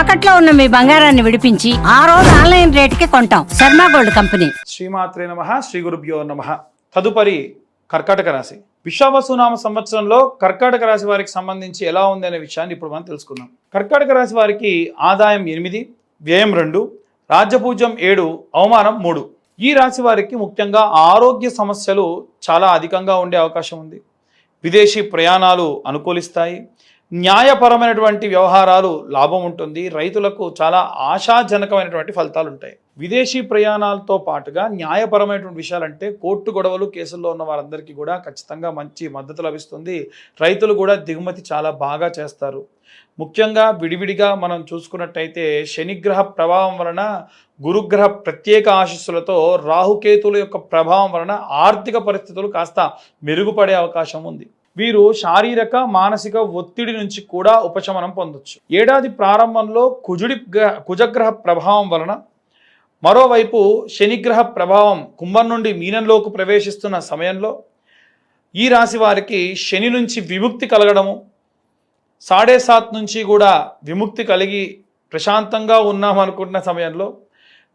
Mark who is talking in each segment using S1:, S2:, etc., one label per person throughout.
S1: తాకట్లో ఉన్న మీ బంగారాన్ని విడిపించి ఆ రోజు ఆన్లైన్ రేటుకి కొంటాం. Sharma gold company.
S2: శ్రీమాత్రే నమ శ్రీ గురుభ్యో నమ. తదుపరి కర్కాటక రాశి. విశ్వావసునామ సంవత్సరంలో కర్కాటక రాశి వారికి సంబంధించి ఎలా ఉంది అనే విషయాన్ని ఇప్పుడు మనం తెలుసుకుందాం. కర్కాటక రాశి వారికి ఆదాయం ఎనిమిది వ్యయం రెండు రాజ్యపూజ్యం ఏడు అవమానం మూడు. ఈ రాశి వారికి ముఖ్యంగా ఆరోగ్య సమస్యలు చాలా అధికంగా ఉండే అవకాశం ఉంది. విదేశీ ప్రయాణాలు అనుకూలిస్తాయి. న్యాయపరమైనటువంటి వ్యవహారాలు లాభం ఉంటుంది. రైతులకు చాలా ఆశాజనకమైనటువంటి ఫలితాలు ఉంటాయి విదేశీ ప్రయాణాలతో పాటుగా న్యాయపరమైనటువంటి విషయాలంటే కోర్టు గొడవలు కేసుల్లో ఉన్న వారందరికీ కూడా ఖచ్చితంగా మంచి మద్దతు లభిస్తుంది. రైతులు కూడా దిగుమతి చాలా బాగా చేస్తారు. ముఖ్యంగా విడివిడిగా మనం చూసుకున్నట్టయితే శనిగ్రహ ప్రభావం వలన గురుగ్రహ ప్రత్యేక ఆశీస్సులతో రాహుకేతుల యొక్క ప్రభావం వలన ఆర్థిక పరిస్థితులు కాస్త మెరుగుపడే అవకాశం ఉంది. వీరు శారీరక మానసిక ఒత్తిడి నుంచి కూడా ఉపశమనం పొందొచ్చు. ఏడాది ప్రారంభంలో కుజుడి గ్రహ కుజగ్రహ ప్రభావం వలన మరోవైపు శనిగ్రహ ప్రభావం కుంభం నుండి మీనంలోకి ప్రవేశిస్తున్న సమయంలో ఈ రాశి వారికి శని నుంచి విముక్తి కలగడము సాడే సాత్ నుంచి కూడా విముక్తి కలిగి ప్రశాంతంగా ఉన్నామనుకుంటున్న సమయంలో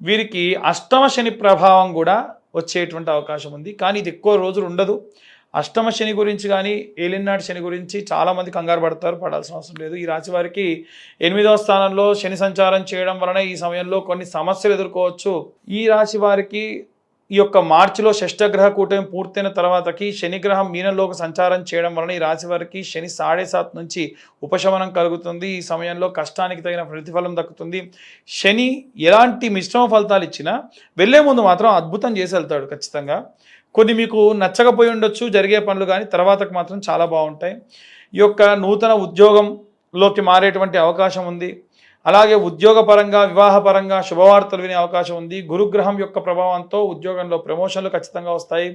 S2: వీరికి అష్టమ శని ప్రభావం కూడా వచ్చేటువంటి అవకాశం ఉంది. కానీ ఇది ఎక్కువ రోజులు ఉండదు. అష్టమ శని గురించి కానీ ఏలినాటి శని గురించి చాలామంది కంగారు పడతారు పడాల్సిన అవసరం లేదు. ఈ రాశి వారికి ఎనిమిదవ స్థానంలో శని సంచారం చేయడం వలన ఈ సమయంలో కొన్ని సమస్యలు ఎదుర్కోవచ్చు. ఈ రాశి వారికి ఈ యొక్క మార్చిలో షష్టగ్రహ కూటమి పూర్తయిన తర్వాతకి శనిగ్రహం మీనంలోకి సంచారం చేయడం వలన ఈ రాశి వారికి శని సాడే సాత్ నుంచి ఉపశమనం కలుగుతుంది. ఈ సమయంలో కష్టానికి తగిన ప్రతిఫలం దక్కుతుంది. శని ఎలాంటి మిశ్రమ ఫలితాలు ఇచ్చినా వెళ్ళే ముందు మాత్రం అద్భుతం చేసి వెళ్తాడు ఖచ్చితంగా. కొన్ని మీకు నచ్చకపోయి ఉండొచ్చు జరిగే పనులు కానీ తర్వాతకు మాత్రం చాలా బాగుంటాయి. ఈ యొక్క నూతన ఉద్యోగంలోకి మారేటువంటి అవకాశం ఉంది. అలాగే ఉద్యోగపరంగా వివాహపరంగా శుభవార్తలు వినే అవకాశం ఉంది. గురుగ్రహం యొక్క ప్రభావంతో ఉద్యోగంలో ప్రమోషన్లు ఖచ్చితంగా వస్తాయి.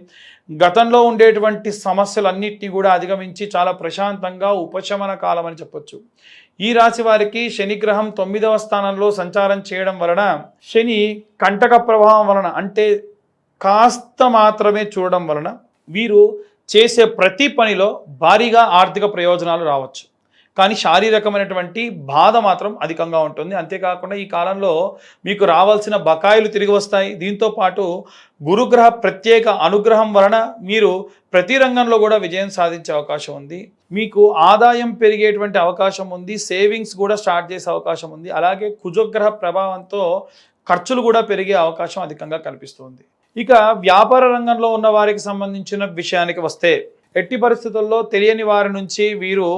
S2: గతంలో ఉండేటువంటి సమస్యలన్నింటినీ కూడా అధిగమించి చాలా ప్రశాంతంగా ఉపశమన కాలం అని చెప్పొచ్చు. ఈ రాశి వారికి శనిగ్రహం తొమ్మిదవ స్థానంలో సంచారం చేయడం వలన శని కంటక ప్రభావం వలన అంటే కాస్త మాత్రమే చూడడం వలన వీరు చేసే ప్రతి పనిలో భారీగా ఆర్థిక ప్రయోజనాలు రావచ్చు. కానీ శారీరకమైనటువంటి బాధ మాత్రం అధికంగా ఉంటుంది. అంతేకాకుండా ఈ కాలంలో మీకు రావాల్సిన బకాయిలు తిరిగి వస్తాయి. దీంతో పాటు గురుగ్రహ ప్రత్యేక అనుగ్రహం వలన మీరు ప్రతి రంగంలో కూడా విజయం సాధించే అవకాశం ఉంది. మీకు ఆదాయం పెరిగేటువంటి అవకాశం ఉంది. సేవింగ్స్ కూడా స్టార్ట్ చేసే అవకాశం ఉంది. అలాగే కుజగ్రహ ప్రభావంతో ఖర్చులు కూడా పెరిగే అవకాశం అధికంగా కనిపిస్తుంది. ఇక వ్యాపార రంగంలో ఉన్న వారికి సంబంధించిన విషయానికి వస్తే ఎట్టి పరిస్థితుల్లో తెలియని వారి నుంచి వీరు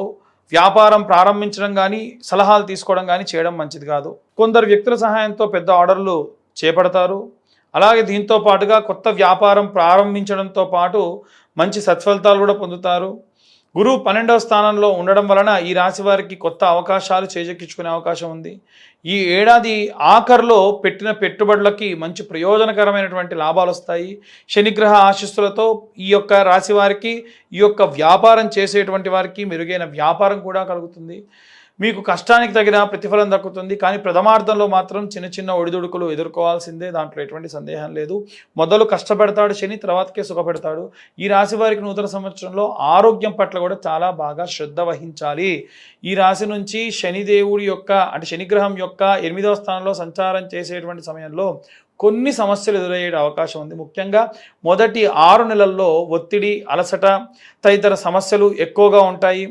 S2: వ్యాపారం ప్రారంభించడం కానీ సలహాలు తీసుకోవడం కానీ చేయడం మంచిది కాదు. కొందరు వ్యక్తుల సహాయంతో పెద్ద ఆర్డర్లు చేపడతారు. అలాగే దీంతో పాటుగా కొత్త వ్యాపారం ప్రారంభించడంతో పాటు మంచి సత్ఫలితాలు కూడా పొందుతారు. గురువు పన్నెండవ స్థానంలో ఉండడం వలన ఈ రాశి వారికి కొత్త అవకాశాలు చేజెక్కించుకునే అవకాశం ఉంది. ఈ ఏడాది ఆఖరులో పెట్టిన పెట్టుబడులకి మంచి ప్రయోజనకరమైనటువంటి లాభాలు వస్తాయి. శనిగ్రహ ఆశీస్సులతో ఈ యొక్క రాశి వారికి ఈ యొక్క వ్యాపారం చేసేటువంటి వారికి మెరుగైన వ్యాపారం కూడా కలుగుతుంది. మీకు కష్టానికి తగిన ప్రతిఫలం దక్కుతుంది కానీ ప్రథమార్థంలో మాత్రం చిన్న చిన్న ఒడిదుడుకులు ఎదుర్కోవాల్సిందే. దాంట్లో ఎటువంటి సందేహం లేదు. మొదలు కష్టపెడతాడు శని తర్వాతకే సుఖపెడతాడు. ఈ రాశి వారికి నూతన సంవత్సరంలో ఆరోగ్యం పట్ల కూడా చాలా బాగా శ్రద్ధ వహించాలి. ఈ రాశి నుంచి శనిదేవుడి యొక్క అంటే శనిగ్రహం యొక్క ఎనిమిదవ స్థానంలో సంచారం చేసేటువంటి సమయంలో కొన్ని సమస్యలు ఎదురయ్యే అవకాశం ఉంది. ముఖ్యంగా మొదటి ఆరు నెలల్లో ఒత్తిడి అలసట తదితర సమస్యలు ఎక్కువగా ఉంటాయి.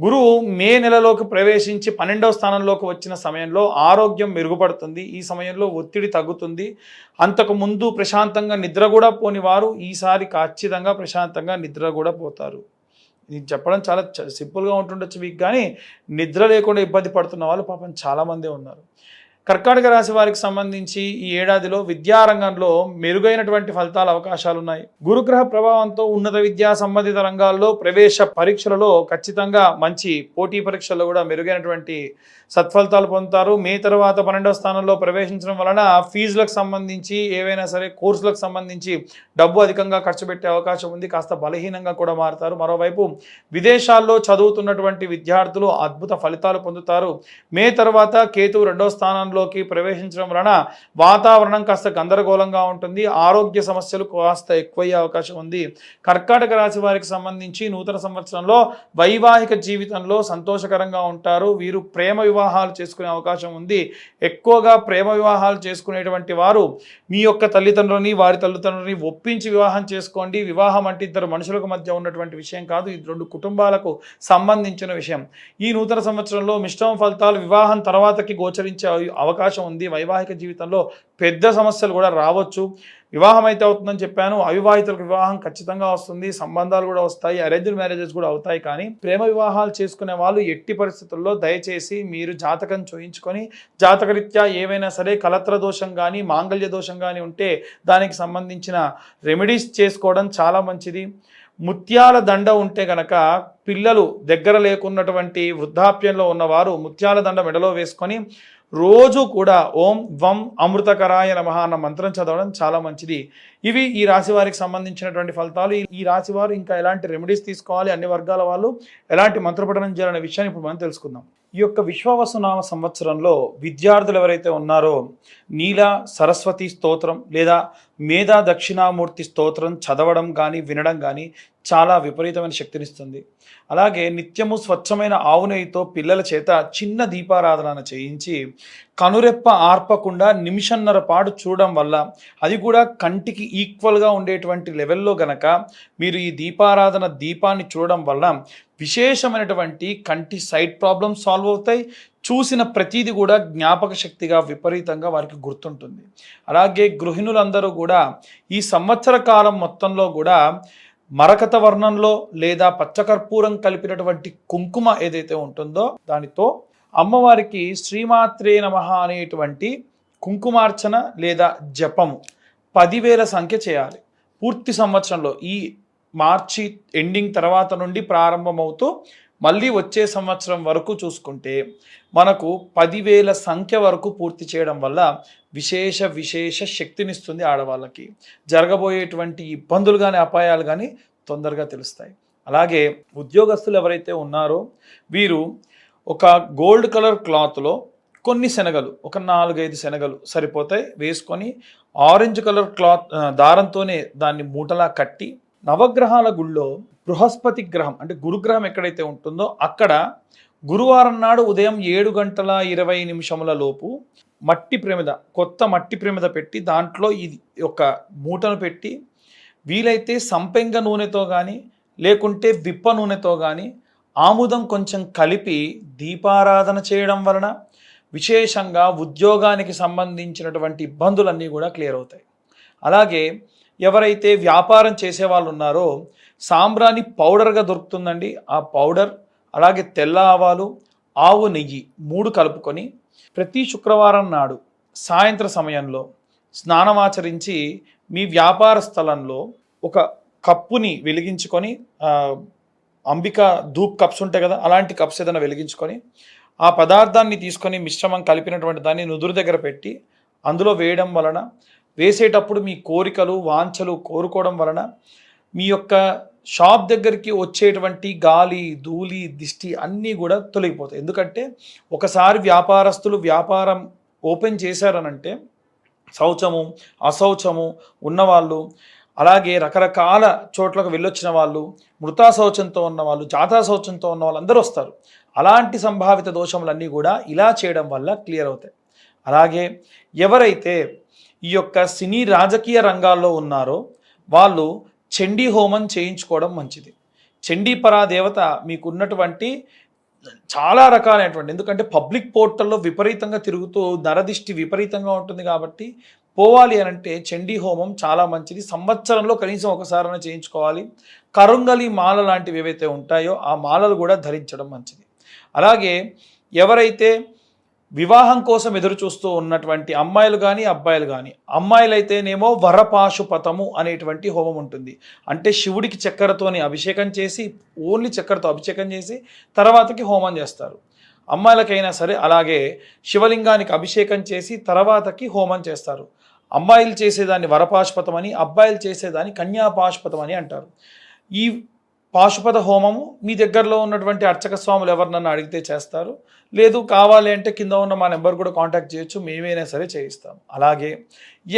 S2: గురువు మే నెలలోకి ప్రవేశించి పన్నెండవ స్థానంలోకి వచ్చిన సమయంలో ఆరోగ్యం మెరుగుపడుతుంది. ఈ సమయంలో ఒత్తిడి తగ్గుతుంది. అంతకు ముందు ప్రశాంతంగా నిద్ర కూడా పోని వారు ఈసారి ఖచ్చితంగా ప్రశాంతంగా నిద్ర కూడా పోతారు. ఇది చెప్పడం చాలా చ- సింపుల్గా ఉంటుండొచ్చు మీకు కానీ నిద్ర లేకుండా ఇబ్బంది పడుతున్న వాళ్ళు పాపం చాలామందే ఉన్నారు. కర్కాటక రాశి వారికి సంబంధించి ఈ ఏడాదిలో విద్యారంగంలో మెరుగైనటువంటి ఫలితాల అవకాశాలు ఉన్నాయి. గురుగ్రహ ప్రభావంతో ఉన్నత విద్యా సంబంధిత రంగాల్లో ప్రవేశ పరీక్షలలో ఖచ్చితంగా మంచి పోటీ పరీక్షల్లో కూడా మెరుగైనటువంటి సత్ఫలితాలు పొందుతారు. మే తర్వాత పన్నెండవ స్థానంలో ప్రవేశించడం వలన ఫీజులకు సంబంధించి ఏవైనా సరే కోర్సులకు సంబంధించి డబ్బు అధికంగా ఖర్చు పెట్టే అవకాశం ఉంది. కాస్త బలహీనంగా కూడా మారుతారు. మరోవైపు విదేశాల్లో చదువుతున్నటువంటి విద్యార్థులు అద్భుత ఫలితాలు పొందుతారు. మే తర్వాత కేతువు రెండవ స్థానంలో స్థానంలోకి ప్రవేశించడం వలన వాతావరణం కాస్త గందరగోళంగా ఉంటుంది. ఆరోగ్య సమస్యలు కాస్త ఎక్కువయ్యే అవకాశం ఉంది. కర్కాటక రాశి వారికి సంబంధించి నూతన సంవత్సరంలో వైవాహిక జీవితంలో సంతోషకరంగా ఉంటారు. వీరు ప్రేమ వివాహాలు చేసుకునే అవకాశం ఉంది. ఎక్కువగా ప్రేమ వివాహాలు చేసుకునేటువంటి వారు మీ యొక్క తల్లిదండ్రులని వారి తల్లిదండ్రులని ఒప్పించి వివాహం చేసుకోండి. వివాహం అంటే ఇద్దరు మనుషులకు మధ్య ఉన్నటువంటి విషయం కాదు. ఇది రెండు కుటుంబాలకు సంబంధించిన విషయం. ఈ నూతన సంవత్సరంలో మిశ్రమ ఫలితాలు వివాహం తర్వాతకి గోచరించే అవకాశం ఉంది. వైవాహిక జీవితంలో పెద్ద సమస్యలు కూడా రావచ్చు. వివాహం అయితే అవుతుందని చెప్పాను. అవివాహితులకు వివాహం ఖచ్చితంగా వస్తుంది. సంబంధాలు కూడా వస్తాయి. అరేంజ్డ్ మ్యారేజెస్ కూడా అవుతాయి. కానీ ప్రేమ వివాహాలు చేసుకునే వాళ్ళు ఎట్టి పరిస్థితుల్లో దయచేసి మీరు జాతకం చూయించుకొని జాతకరీత్యా ఏవైనా సరే కలత్ర దోషం కానీ మాంగళ్య దోషం కానీ ఉంటే దానికి సంబంధించిన రెమెడీస్ చేసుకోవడం చాలా మంచిది. ముత్యాల దండ ఉంటే గనక పిల్లలు దగ్గర లేకున్నటువంటి వృద్ధాప్యంలో ఉన్నవారు ముత్యాల దండ మెడలో వేసుకొని రోజు కూడా ఓం వం అమృతకరాయ నమః అన్న మంత్రం చదవడం చాలా మంచిది. ఇవి ఈ రాశి వారికి సంబంధించినటువంటి ఫలితాలు. ఈ- ఈ రాశి వారు ఇంకా ఎలాంటి రెమెడీస్ తీసుకోవాలి? అన్ని వర్గాల వాళ్ళు ఎలాంటి మంత్రపఠనం చేయాలనే విషయాన్ని ఇప్పుడు మనం తెలుసుకుందాం. ఈ యొక్క విశ్వావసునామ సంవత్సరంలో విద్యార్థులు ఎవరైతే ఉన్నారో నీల సరస్వతి స్తోత్రం లేదా మేధా దక్షిణామూర్తి స్తోత్రం చదవడం కానీ వినడం కానీ చాలా విపరీతమైన శక్తినిస్తుంది. అలాగే నిత్యము స్వచ్ఛమైన ఆవు నెయ్యితో పిల్లల చేత చిన్న దీపారాధన చేయించి కనురెప్ప ఆర్పకుండా నిమిషన్నర పాటు చూడడం వల్ల అది కూడా కంటికి ఈక్వల్గా ఉండేటువంటి లెవెల్లో గనక మీరు ఈ దీపారాధన దీపాన్ని చూడడం వల్ల విశేషమైనటువంటి కంటి సైట్ ప్రాబ్లమ్స్ సాల్వ్ అవుతాయి. చూసిన ప్రతీది కూడా జ్ఞాపక శక్తిగా విపరీతంగా వారికి గుర్తుంటుంది. అలాగే గృహిణులందరూ కూడా ఈ సంవత్సర కాలం మొత్తంలో కూడా మరకత వర్ణంలో లేదా పచ్చకర్పూరం కలిపినటువంటి కుంకుమ ఏదైతే ఉంటుందో దానితో అమ్మవారికి శ్రీమాత్రే నమ అనేటువంటి కుంకుమార్చన లేదా జపము పదివేల సంఖ్య చేయాలి. పూర్తి సంవత్సరంలో ఈ మార్చి ఎండింగ్ తర్వాత నుండి ప్రారంభమవుతూ మళ్ళీ వచ్చే సంవత్సరం వరకు చూసుకుంటే మనకు పదివేల సంఖ్య వరకు పూర్తి చేయడం వల్ల విశేష విశేష శక్తినిస్తుంది ఆడవాళ్ళకి. జరగబోయేటువంటి ఇబ్బందులు కానీ అపాయాలు కానీ తొందరగా తెలుస్తాయి. అలాగే ఉద్యోగస్తులు ఎవరైతే ఉన్నారో వీరు ఒక గోల్డ్ కలర్ క్లాత్లో కొన్ని శనగలు ఒక నాలుగైదు శనగలు సరిపోతాయి వేసుకొని ఆరెంజ్ కలర్ క్లాత్ దారంతోనే దాన్ని మూటలా కట్టి నవగ్రహాల గుళ్ళో బృహస్పతి గ్రహం అంటే గురుగ్రహం ఎక్కడైతే ఉంటుందో అక్కడ గురువారం నాడు ఉదయం ఏడు గంటల ఇరవై నిమిషముల లోపు మట్టి ప్రమిద కొత్త మట్టి ప్రమిద పెట్టి దాంట్లో ఇది ఒక మూటను పెట్టి వీలైతే సంపెంగ నూనెతో కానీ లేకుంటే విప్ప నూనెతో కానీ ఆముదం కొంచెం కలిపి దీపారాధన చేయడం వలన విశేషంగా ఉద్యోగానికి సంబంధించినటువంటి ఇబ్బందులన్నీ కూడా క్లియర్ అవుతాయి. అలాగే ఎవరైతే వ్యాపారం చేసే వాళ్ళు ఉన్నారో సాంబ్రాణి పౌడర్గా దొరుకుతుందండి. ఆ పౌడర్ అలాగే తెల్ల ఆవాలు ఆవు నెయ్యి మూడు కలుపుకొని ప్రతి శుక్రవారం నాడు సాయంత్ర సమయంలో స్నానమాచరించి మీ వ్యాపార స్థలంలో ఒక కప్పుని వెలిగించుకొని అంబిక ధూప్ కప్స్ ఉంటాయి కదా అలాంటి కప్స్ ఏదైనా వెలిగించుకొని ఆ పదార్థాన్ని తీసుకొని మిశ్రమం కలిపినటువంటి దాన్ని నుదురు దగ్గర పెట్టి అందులో వేయడం వలన వేసేటప్పుడు మీ కోరికలు వాంఛలు కోరుకోవడం వలన మీ యొక్క షాప్ దగ్గరికి వచ్చేటువంటి గాలి ధూళి దిష్టి అన్నీ కూడా తొలగిపోతాయి. ఎందుకంటే ఒకసారి వ్యాపారస్తులు వ్యాపారం ఓపెన్ చేశారనంటే శౌచము అశౌచము ఉన్నవాళ్ళు అలాగే రకరకాల చోట్లకు వెళ్ళొచ్చిన వాళ్ళు మృతా శౌచంతో ఉన్న వాళ్ళు జాతా శౌచంతో ఉన్న వాళ్ళు అందరూ వస్తారు. అలాంటి సంభావిత దోషములన్నీ కూడా ఇలా చేయడం వల్ల క్లియర్ అవుతాయి. అలాగే ఎవరైతే ఈ యొక్క సినీ రాజకీయ రంగాల్లో ఉన్నారో వాళ్ళు చండీ హోమం చేయించుకోవడం మంచిది. చండీ పరాదేవత మీకున్నటువంటి చాలా రకాలైనటువంటి ఎందుకంటే పబ్లిక్ పోర్టల్లో విపరీతంగా తిరుగుతూ నరదిష్టి విపరీతంగా ఉంటుంది కాబట్టి పోవాలి అని అంటే చండీ హోమం చాలా మంచిది. సంవత్సరంలో కనీసం ఒకసారైనా చేయించుకోవాలి. కరుంగలి మాల లాంటివి ఏవైతే ఉంటాయో ఆ మాలలు కూడా ధరించడం మంచిది. అలాగే ఎవరైతే వివాహం కోసం ఎదురు చూస్తూ ఉన్నటువంటి అమ్మాయిలు కానీ అబ్బాయిలు కానీ అమ్మాయిలైతేనేమో వరపాశుపతము అనేటువంటి హోమం ఉంటుంది. అంటే శివుడికి చక్కెరతోని అభిషేకం చేసి ఓన్లీ చక్కెరతో అభిషేకం చేసి తర్వాతకి హోమం చేస్తారు. అమ్మాయిలకైనా సరే అలాగే శివలింగానికి అభిషేకం చేసి తర్వాతకి హోమం చేస్తారు. అమ్మాయిలు చేసేదాన్ని వరపాశుపతం అని అబ్బాయిలు చేసేదాన్ని కన్యాపాశుపతం అని అంటారు. ఈ పాశుపత హోమము మీ దగ్గరలో ఉన్నటువంటి అర్చక స్వాములు ఎవరినన్నా అడిగితే చేస్తారు. లేదు కావాలి అంటే కింద ఉన్న మా నెంబర్ కూడా కాంటాక్ట్ చేయొచ్చు మేమైనా సరే చేయిస్తాం. అలాగే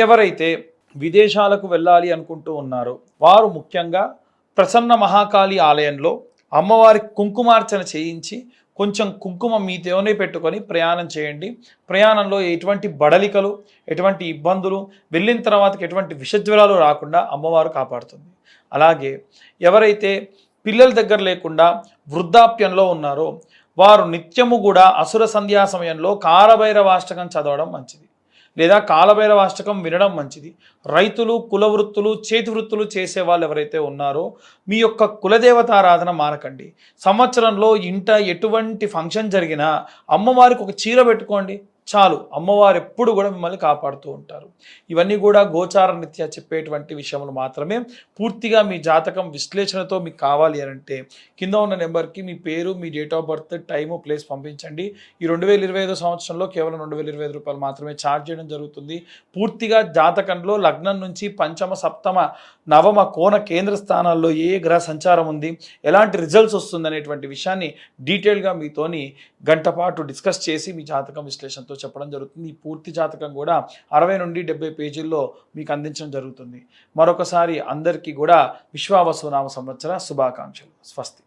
S2: ఎవరైతే విదేశాలకు వెళ్ళాలి అనుకుంటూ ఉన్నారో వారు ముఖ్యంగా ప్రసన్న మహాకాళి ఆలయంలో అమ్మవారి కుంకుమార్చన చేయించి కొంచెం కుంకుమ మీ తేవనే పెట్టుకొని ప్రయాణం చేయండి. ప్రయాణంలో ఎటువంటి బడలికలు ఎటువంటి ఇబ్బందులు వెళ్ళిన తర్వాతకి ఎటువంటి విషజ్వరాలు రాకుండా అమ్మవారు కాపాడుతుంది. అలాగే ఎవరైతే పిల్లల దగ్గర లేకుండా వృద్ధాప్యంలో ఉన్నారో వారు నిత్యము కూడా అసుర సంధ్యా సమయంలో కాలభైరవాష్టకం చదవడం మంచిది. లేదా కాలభైరవాష్టకం వినడం మంచిది. రైతులు కుల వృత్తులు చేతి వృత్తులు చేసే వాళ్ళు ఎవరైతే ఉన్నారో మీ యొక్క కులదేవతారాధన మానకండి. సంవత్సరంలో ఇంట ఎటువంటి ఫంక్షన్ జరిగినా అమ్మవారికి ఒక చీర పెట్టుకోండి. చాలు అమ్మవారు ఎప్పుడు కూడా మిమ్మల్ని కాపాడుతూ ఉంటారు. ఇవన్నీ కూడా గోచార నిత్య చెప్పేటువంటి విషయములు మాత్రమే. పూర్తిగా మీ జాతకం విశ్లేషణతో మీకు కావాలి అని అంటే కింద ఉన్న నెంబర్కి మీ పేరు మీ date of birth time place పంపించండి. ఈ రెండు వేల ఇరవై ఐదో సంవత్సరంలో కేవలం రెండు వేల ఇరవై ఐదు రూపాయలు మాత్రమే ఛార్జ్ చేయడం జరుగుతుంది. పూర్తిగా జాతకంలో లగ్నం నుంచి పంచమ సప్తమ నవమ కోణ కేంద్ర స్థానాల్లో ఏ గ్రహ సంచారం ఉంది ఎలాంటి రిజల్ట్స్ వస్తుంది అనేటువంటి విషయాన్ని డీటెయిల్గా మీతోని గంట పాటు డిస్కస్ చేసి మీ జాతకం విశ్లేషణతో చెప్పడం జరుగుతుంది. ఈ పూర్తి జాతకం కూడా అరవై నుండి డెబ్బై పేజీల్లో మీకు అందించడం జరుగుతుంది. మరొకసారి అందరికీ కూడా విశ్వావసునామ సంవత్సర శుభాకాంక్షలు. స్వస్తి.